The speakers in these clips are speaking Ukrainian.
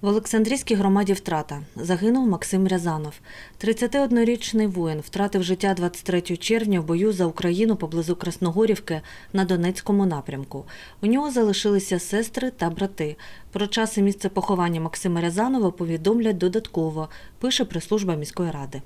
В Олександрійській громаді втрата загинув Максим Рязанов. 31-річний воїн втратив життя 23 червня в бою за Україну поблизу Красногорівки на Донецькому напрямку. У нього залишилися сестри та брати. Про час і місце поховання Максима Рязанова повідомлять додатково, пише прес-служба міської ради.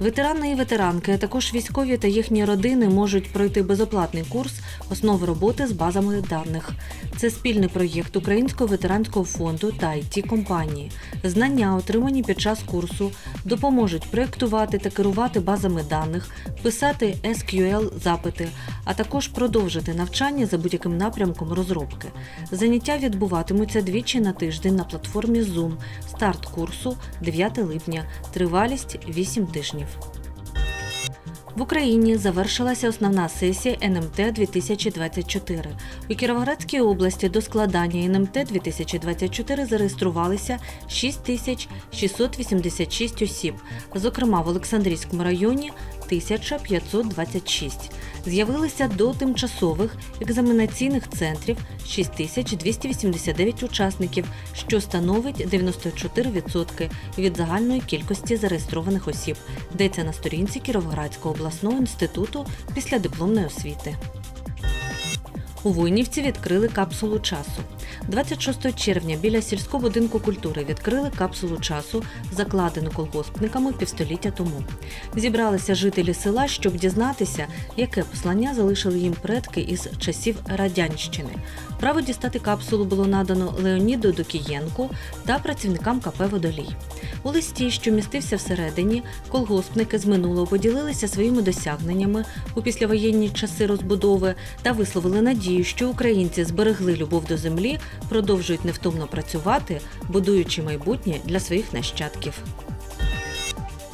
Ветерани і ветеранки, а також військові та їхні родини можуть пройти безоплатний курс основи роботи з базами даних. Це спільний проєкт Українського ветеранського фонду та it компанії. Знання, отримані під час курсу, допоможуть проєктувати та керувати базами даних, писати SQL запити, а також продовжити навчання за будь-яким напрямком розробки. Заняття відбуватимуться двічі на тиждень на платформі Zoom. Старт курсу 9 липня, тривалість 8 тижнів. В Україні завершилася основна сесія НМТ 2024. У Кіровоградській області до складання НМТ 2024 зареєструвалися 6686 осіб, зокрема в Олександрійському районі 1526. З'явилися до тимчасових екзаменаційних центрів 6289 учасників, що становить 94% від загальної кількості зареєстрованих осіб. Йдеться на сторінці Кіровоградського обласного інституту післядипломної освіти. У Войнівці відкрили капсулу часу. 26 червня біля сільського будинку культури відкрили капсулу часу, закладену колгоспниками півстоліття тому. Зібралися жителі села, щоб дізнатися, яке послання залишили їм предки із часів радянщини. Право дістати капсулу було надано Леоніду Докієнку та працівникам КП Водолій. У листі, що містився всередині, колгоспники з минулого поділилися своїми досягненнями у післявоєнні часи розбудови та висловили надію, що українці зберегли любов до землі, продовжують невтомно працювати, будуючи майбутнє для своїх нащадків.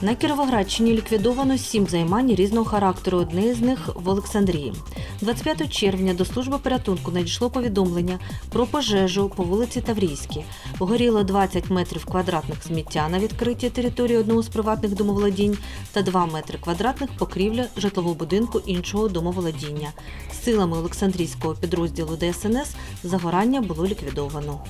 На Кіровоградщині ліквідовано сім займань різного характеру. Одне з них в Олександрії. 25 червня до служби порятунку надійшло повідомлення про пожежу по вулиці Таврійській. Горіло 20 метрів квадратних сміття на відкритій території одного з приватних домоволодінь та 2 метри квадратних покрівля житлового будинку іншого домоволодіння. Силами Олександрійського підрозділу ДСНС загорання було ліквідовано.